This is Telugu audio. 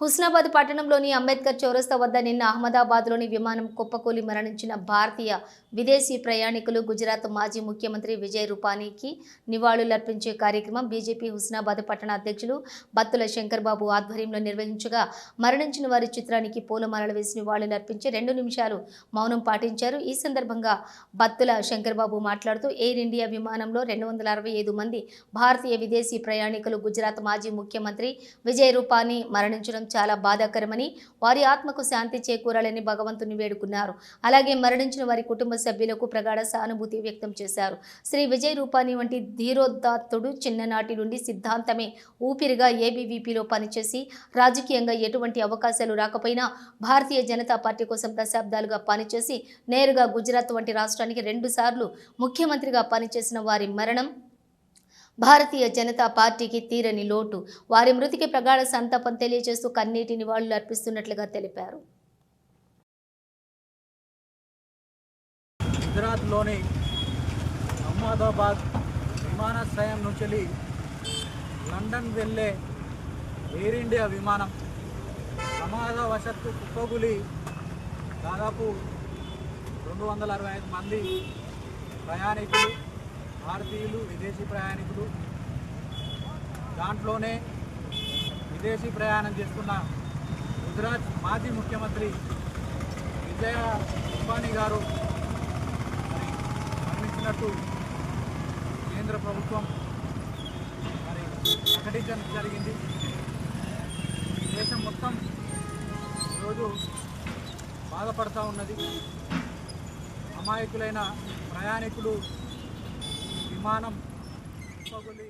హుస్నాబాద్ పట్టణంలోని అంబేద్కర్ చౌరస్తా వద్ద నిన్న అహ్మదాబాద్లోని విమానం కుప్పకూలి మరణించిన భారతీయ విదేశీ ప్రయాణికులు గుజరాత్ మాజీ ముఖ్యమంత్రి విజయ్ రూపానీకి నివాళులర్పించే కార్యక్రమం బీజేపీ హుస్నాబాద్ పట్టణ అధ్యక్షులు బత్తుల శంకర్బాబు ఆధ్వర్యంలో నిర్వహించగా మరణించిన వారి చిత్రానికి పూలమాలలు వేసి నివాళులర్పించి రెండు నిమిషాలు మౌనం పాటించారు. ఈ సందర్భంగా బత్తుల శంకర్బాబు మాట్లాడుతూ ఎయిర్ ఇండియా విమానంలో రెండు వందల అరవై ఐదు మంది భారతీయ విదేశీ ప్రయాణికులు గుజరాత్ మాజీ ముఖ్యమంత్రి విజయ్ రూపానీ మరణించడం చాలా బాధాకరమని వారి ఆత్మకు శాంతి చేకూరాలని భగవంతుని వేడుకున్నారు. అలాగే మరణించిన వారి కుటుంబ సభ్యులకు ప్రగాఢ సానుభూతి వ్యక్తం చేశారు. శ్రీ విజయ్ రూపాని వంటి ధీరోదాత్తుడు చిన్ననాటి నుండి సిద్ధాంతమే ఊపిరిగా ఏబీవీపీలో పనిచేసి రాజకీయంగా ఎటువంటి అవకాశాలు రాకపోయినా భారతీయ జనతా పార్టీ కోసం దశాబ్దాలుగా పనిచేసి నేరుగా గుజరాత్ వంటి రాష్ట్రానికి రెండుసార్లు ముఖ్యమంత్రిగా పనిచేసిన వారి మరణం భారతీయ జనతా పార్టీకి తీరని లోటు. వారి మృతికి ప్రగాఢ సంతాపం తెలియజేస్తూ కన్నీటి నివాళులు అర్పిస్తున్నట్లుగా తెలిపారు. గుజరాత్లోని అహ్మదాబాద్ విమానాశ్రయం నుంచి లండన్ వెళ్ళే ఎయిర్ ఇండియా విమానం ప్రమాదవశత్తు కుప్పగులి దాదాపు రెండు వందల అరవై ఐదు మంది ప్రయాణికులు భారతీయులు విదేశీ ప్రయాణికులు దాంట్లోనే విదేశీ ప్రయాణం చేస్తున్న గుజరాత్ మాజీ ముఖ్యమంత్రి విజయ రూపానీ గారు మరి మరణించినట్టు కేంద్ర ప్రభుత్వం మరి ప్రకటించడం జరిగింది. దేశం మొత్తం ఈరోజు బాధపడతా ఉన్నది. అమాయకులైన ప్రయాణికులు నిర్మాణం. పగులి